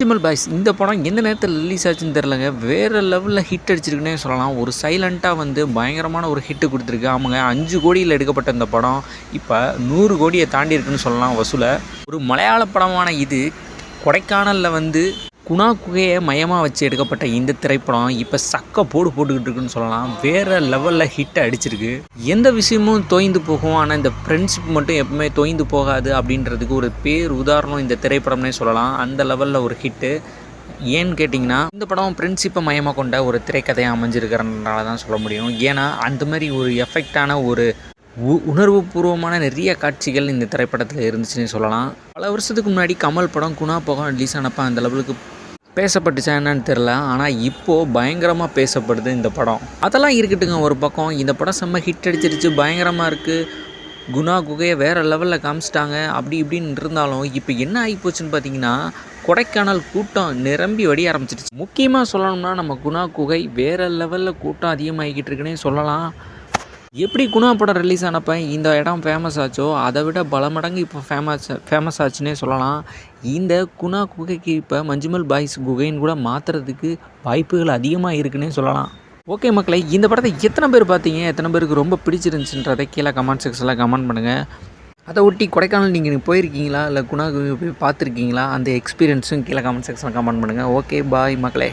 Manjummel boys இந்த படம் எந்த நேரத்தில் ரிலீஸ் ஆச்சுன்னு தெரிலங்க வேறு லெவலில் ஹிட் அடிச்சிருக்குன்னே சொல்லலாம். ஒரு சைலண்ட்டாக வந்து பயங்கரமான ஒரு ஹிட்டு கொடுத்துருக்கு. ஆமாங்க அஞ்சு கோடியில் எடுக்கப்பட்ட இந்த படம். இப்போ நூறு கோடியை தாண்டி இருக்குன்னு சொல்லலாம் வசூலை. ஒரு மலையாள படமான இது கொடைக்கானலில் வந்து குணா குகையை மையமாக வச்சு எடுக்கப்பட்ட இந்த திரைப்படம் இப்போ சக்க போடு போட்டுக்கிட்டு இருக்குன்னு சொல்லலாம். வேறு லெவலில் ஹிட் அடிச்சிருக்கு. எந்த விஷயமும் தோய்ந்து போகும். ஆனால் இந்த ஃப்ரெண்ட்ஷிப் மட்டும் எப்பவுமே தோய்ந்து போகாது அப்படின்றதுக்கு ஒரு பேர் உதாரணம் இந்த திரைப்படம்னே சொல்லலாம். அந்த லெவலில் ஒரு ஹிட்டு ஏன்னு கேட்டிங்கன்னா இந்த படம் ஃப்ரெண்ட்ஷிப்பை மையமாக கொண்ட ஒரு திரைக்கதையாக அமைஞ்சிருக்கிறனால தான் சொல்ல முடியும். ஏன்னா அந்த மாதிரி ஒரு எஃபெக்டான ஒரு உ- உணர்வுபூர்வமான நிறைய காட்சிகள் இந்த திரைப்படத்தில் இருந்துச்சுன்னு சொல்லலாம். பல வருஷத்துக்கு முன்னாடி கமல் படம் குணா போகம் ரிலீஸ் ஆனப்போ அந்த லெவலுக்கு பேசப்பட்டுச்சா என்னன்னு தெரில ஆனால் இப்போது பயங்கரமாக பேசப்படுது இந்த படம். அதெல்லாம் இருக்கட்டுங்க ஒரு பக்கம். இந்த படம் செம்ம ஹிட் அடிச்சிருச்சு பயங்கரமாக இருக்குது குணா குகையை வேறு லெவலில் காமிச்சிட்டாங்க அப்படி இப்படின்னு இருந்தாலும் இப்போ என்ன ஆகி போச்சுன்னு பார்த்தீங்கன்னா கொடைக்கானல் கூட்டம் நிரம்பி வடிய ஆரம்பிச்சிருச்சு. முக்கியமாக சொல்லணும்னா நம்ம குணா குகை வேறு லெவலில் கூட்டம் அதிகமாகிக்கிட்டு இருக்குன்னே சொல்லலாம். எப்படி குணா படம் ரிலீஸ் ஆனப்போ இந்த இடம் ஃபேமஸ் ஆச்சோ அதை விட பல மடங்கு இப்போ ஃபேமஸ் ஃபேமஸ் ஆச்சுன்னே சொல்லலாம். இந்த குணா குகைக்கு இப்போ மஞ்சுமல் பாய்ஸ் குகைன்னு கூட மாற்றுறதுக்கு வாய்ப்புகள் அதிகமாக இருக்குன்னே சொல்லலாம். ஓகே மக்களே இந்த படத்தை எத்தனை பேர் பார்த்தீங்க? எத்தனை பேருக்கு ரொம்ப பிடிச்சிருந்துச்சுன்றதை கீழே கமெண்ட் செக்ஷனில் கமெண்ட் பண்ணுங்கள் அதை ஒட்டி கொடைக்கானல் நீங்கள் போயிருக்கீங்களா? இல்லை குணா போய் பார்த்துருக்கீங்களா? அந்த எக்ஸ்பீரியன்ஸும் கீழே கமெண்ட் செக்ஷனில் கமெண்ட் பண்ணுங்கள் ஓகே பாய் மக்களே.